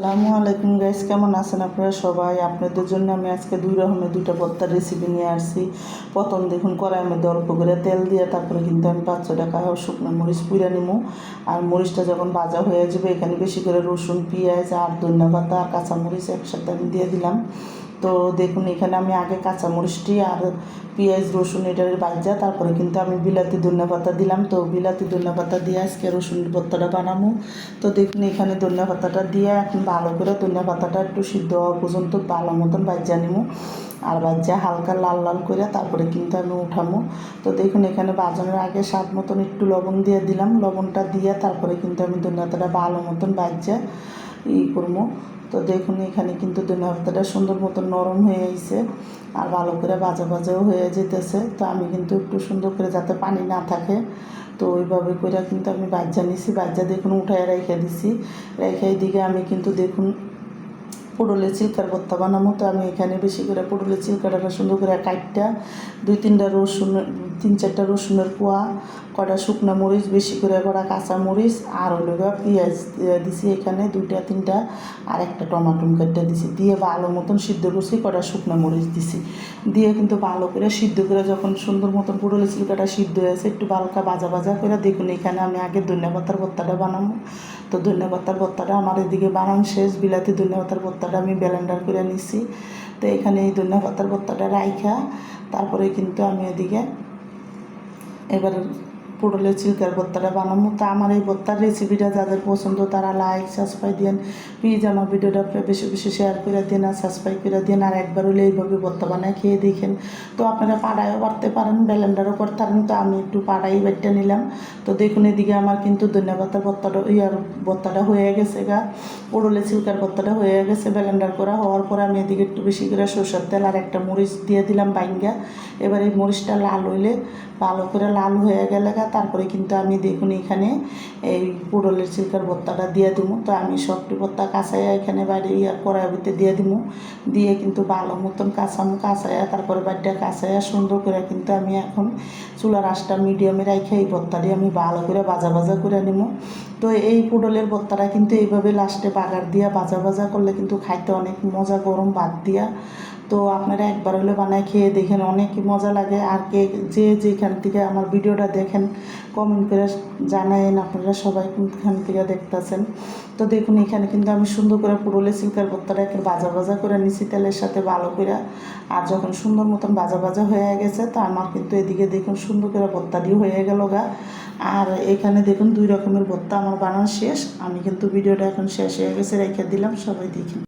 আসসালামু আলাইকুম গাইস কেমন আছেন আপনারা সবাই? আপনাদের জন্য আমি আজকে দুই রকমের দুইটা ভর্তার রেসিপি নিয়ে আসছি। প্রথম দেখুন, কড়াইয়ের মধ্যে অল্প করে তেল দিয়ে তারপরে কিন্তু আমি পাঁচশো ছয় টাকা শুকনো মরিচ পুড়ে নিব আর মরিচটা যখন ভাজা হয়ে যাবে, এখানে বেশি করে রসুন, পেঁয়াজ, আর ধন্যবাদ আর কাঁচামরিচ একসাথে আমি দিয়ে দিলাম। তো দেখুন, এখানে আমি আগে কাঁচামরিচটি আর পেঁয়াজ, রসুন এটার বাজ্যা তারপরে কিন্তু আমি বিলাতি ধনিয়া পাতা দিলাম। তো বিলাতি ধনিয়া পাতা দিয়ে আজকে রসুন ভর্তাটা বানাবো। তো দেখুন, এখানে ধনিয়া পাতাটা দিয়ে এখন ভালো করে ধনিয়া পাতাটা একটু সিদ্ধ হওয়া পর্যন্ত ভালো মতন বাজ্যা নিবো। আর বাজ্যা হালকা লাল লাল করে তারপরে কিন্তু আমি উঠামো তো দেখুন, এখানে বাজানোর আগে স্বাদ মতন একটু লবণ দিয়ে দিলাম। লবণটা দিয়ে তারপরে কিন্তু আমি পাতাটা ভালো মতন বাজ্যা ই করব। তো দেখুন, এখানে কিন্তু ধনিয়া পাতাটা সুন্দর মতো নরম হয়ে গেছে আর ভালো করে ভাজা ভাজাও হয়ে যেতেছে। তো আমি কিন্তু একটু সুন্দর করে যাতে পানি না থাকে, তো ওইভাবে করে কিন্তু আমি বাজ্যা নিছি। বাজ্যা দেখুন উঠায় রেখে দিছি। রেখে দিকে আমি কিন্তু দেখুন পুরুলের চিলকার ভর্তা বানাবো তো আমি এখানে বেশি করে পুরুলের চিলকাটা সুন্দর করে কাটটা দুই তিনটা রসুন, তিন চারটা রসুনের কোয়া কটা শুকনো মরিচ, বেশি করে কটা কাঁচা মরিচ, আর হলো পেঁয়াজ দিছি এখানে দুইটা, তিনটা, আর একটা টমাটো কেটে দিছি। দিয়ে ভালো মতন সিদ্ধ করছি কটা শুকনো মরিচ দিছি। দিয়ে কিন্তু ভালো করে সিদ্ধ করে যখন সুন্দর মতন পুরুলের চিলকাটা সিদ্ধ হয়েছে, একটু হালকা ভাজা ভাজা করে দেখুন, এখানে আমি আগে ধনিয়া পাতার ভর্তাটা বানাবো তো ধনিয়া পাতার ভর্তাটা আমার এদিকে বানান শেষ, বিলাতি ধনিয়া পাতার ভর্তাটা আমি ব্যালেন্ডার করে নিছি। তো এখানে এই ধনিয়া পাতার ভর্তাটা রাইখা, তারপরে কিন্তু আমি এদিকে এবার পটলের চিলকার ভর্তাটা বানাবো। তা আমার এই ভর্তার রেসিপিটা যাদের পছন্দ, তারা লাইক সাবস্ক্রাইব দিন প্লিজ আমার ভিডিওটা বেশি বেশি শেয়ার করে দিন আর সাবস্ক্রাইব করে দিন আর একবার হলে এইভাবে ভর্তা বানায় খেয়ে দেখেন। তো আপনারা পাড়ায়ও করতে পারেন ব্যালেন্ডারও করতে পারেন। তো আমি একটু পাড়াই বেটটা নিলাম। তো দেখুন এদিকে আমার কিন্তু ধন্যবাদ ভর্তাটা, ইয়ার ভর্তাটা হয়ে গেছে গা। পটলের চিলকার ভর্তাটা হয়ে গেছে ব্লেন্ডার করা হওয়ার পরে আমি এদিকে একটু বেশি করে সরষের তেল আর একটা মরিচ দিয়ে দিলাম বাইঙ্গা। এবার এই মরিচটা লাল হইলে ভালো করে লাল হয়ে গেলে তারপরে কিন্তু আমি দেখুন এখানে এই পুরলের চিলকার ভর্তাটা দিয়ে দিব তো আমি সবটি ভর্তা কাঁচাইয়া এখানে বাইরে ইয়ার কড়াইতে দিয়ে দিব দিয়ে কিন্তু ভালো মতন কাঁচামো, কাঁচাইয়া তারপরে বাড়িটা কাঁচাইয়া সুন্দর করে কিন্তু আমি এখন চুলার আঁচটা মিডিয়ামে রাখে এই ভর্তাটি আমি ভালো করে ভাজা ভাজা করে নিব তো এই পুডলের ভর্তাটা কিন্তু এইভাবে লাস্টে বাগার দিয়া, ভাজা ভাজা করলে কিন্তু খাইতে অনেক মজা, গরম ভাত দিয়া। তো আপনারা একবার হলে বানায় খেয়ে দেখেন, অনেক মজা লাগে। আর কে, যে যেখান থেকে আমার ভিডিওটা দেখেন কমেন্ট করে জানায়েন, আপনারা সবাই কোনখান থেকে দেখতেছেন। তো দেখুন, এখানে কিন্তু আমি সুন্দর করে পুরোলে সিল্কার ভর্তাটা একটু ভাজা ভাজা করে নিছি তেলের সাথে ভালো করে। আর যখন সুন্দর মতন ভাজা ভাজা হয়ে গেছে, তো আমার কিন্তু এদিকে দেখুন সুন্দর করে ভর্তাটি হয়ে গেল গা। আর এখানে দেখুন দুই রকমের ভর্তা আমার বানানো শেষ। আমি কিন্তু ভিডিওটা এখন শেষ হয়ে গেছে, রেখে দিলাম, সবাই দেখুন।